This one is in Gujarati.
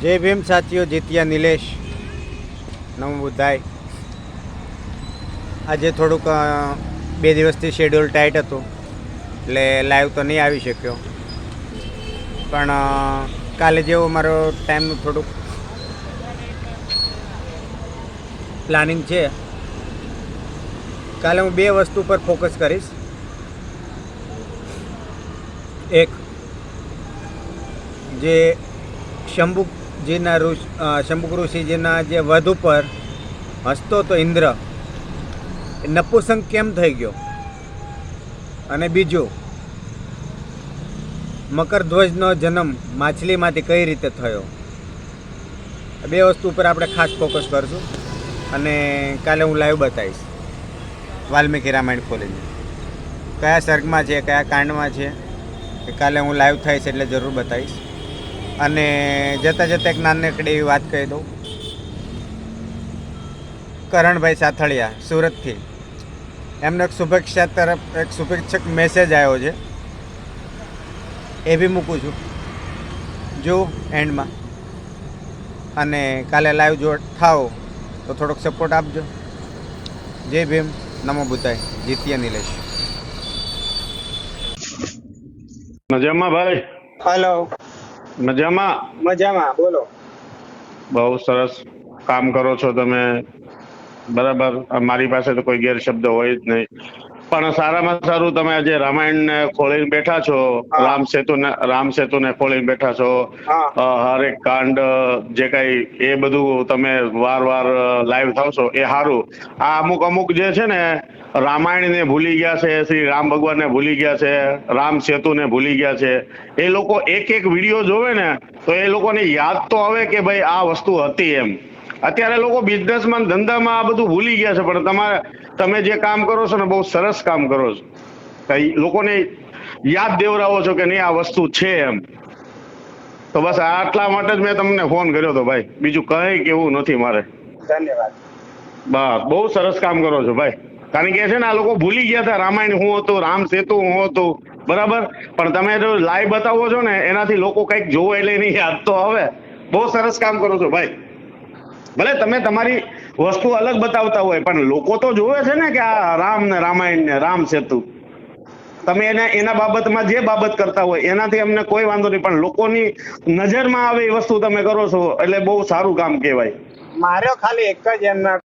જય ભીમ સાથીઓ, જીત્યા નિલેશ નમો બુદ્ધાય આજે થોડુંક બે દિવસથી શેડ્યુલ ટાઈટ હતું, એટલે લાઈવ તો નહીં આવી શક્યો. પણ કાલે જેવો મારો ટાઈમનું થોડુંક પ્લાનિંગ છે, કાલે હું બે વસ્તુ પર ફોકસ કરીશ. એક, જે શંભુજીના અ, શંભુક ઋષિજીના જે વધ ઉપર હસતો તો ઇન્દ્ર. એ નપુસંગ કેમ થઈ ગયો? અને બીજું મકરધ્વજનો જન્મ માછલીમાંથી કઈ રીતે થયો? બે વસ્તુ ઉપર આપણે ખાસ ફોકસ કરશું. અને કાલે હું લાઈવ બતાવીશ. વાલ્મીકી રામાયણ ખોલીને. કયા સર્ગમાં છે કયા કાંડમાં છે એ કાલે હું લાઈવ થઈશ એટલે જરૂર બતાવીશ. અને જતાં જતાં એક નાનકડી એવી વાત કહી દઉં. કરણભાઈ સાથળિયા સુરતથી. એમનો એક શુભેચ્છા તરફ એક શુભેચ્છક મેસેજ આવ્યો છે. એ બી મૂકું છું. જો એન્ડમાં. અને કાલે લાઈવ જો થાવ તો થોડોક સપોર્ટ આપજો. જય ભીમ નમો બુદ્ધાય જીતીય નિલેશ. મજામાં ભાઈ? હલો મજામાં? મજામાં બોલો. બહુ સરસ કામ કરો છો તમે. બરાબર મારી પાસે તો કોઈ ગેરશબ્દ હોય જ નહીં. પણ સારામાં સારું તમે આજે રામાયણ ને ખોલીને બેઠા છો રામ સેતુ ને રામ સેતુ ને ખોલીને બેઠા છો હરેક કાંડ જે કઈ એ બધું તમે વાર વાર લાઈવ થાવ એ સારું આ અમુક અમુક જે છે ને રામાયણ ને ભૂલી ગયા છે શ્રી રામ ભગવાન ને ભૂલી ગયા છે રામ સેતુ ને ભૂલી ગયા છે એ લોકો એક એક વીડિયો જોવે ને તો એ લોકોને યાદ તો આવે કે ભાઈ આ વસ્તુ હતી એમ. અત્યારે લોકો બિઝનેસમાં ધંધામાં આ બધું ભૂલી ગયા છે પણ તમારે તમે જે કામ કરો છો ને બહુ સરસ કામ કરો છો. કઈ લોકોને યાદ દેવરાવો છો કે નહીં આ વસ્તુ છે એમ. તો બસ આટલા માટે જ મેં તમને ફોન કર્યો હતો ભાઈ. બીજું કઈ કેવું નથી મારે. ધન્યવાદ. બસ બહુ સરસ કામ કરો છો ભાઈ. કારણ કે છે ને આ લોકો ભૂલી ગયા હતા રામાયણ હું હતું રામ સેતુ હું હતું. બરાબર? પણ તમે જો લાઈવ બતાવો છો ને એનાથી લોકો કંઈક જોવે એટલે એની યાદ તો આવે. બહુ સરસ કામ કરો છો ભાઈ. ભલે તમે તમારી વસ્તુ અલગ બતાવતા હોય, પણ લોકો તો જોવે છે ને કે આ રામ ને રામાયણ ને રામ સેતુ. તમે એને, એના બાબતમાં જે બાબત કરતા હોય, એનાથી અમને કોઈ વાંધો નહીં, પણ લોકોની નજરમાં આવે એ વસ્તુ તમે કરો છો, એટલે બહુ સારું કામ કહેવાય. મારો ખાલી એક જ એમના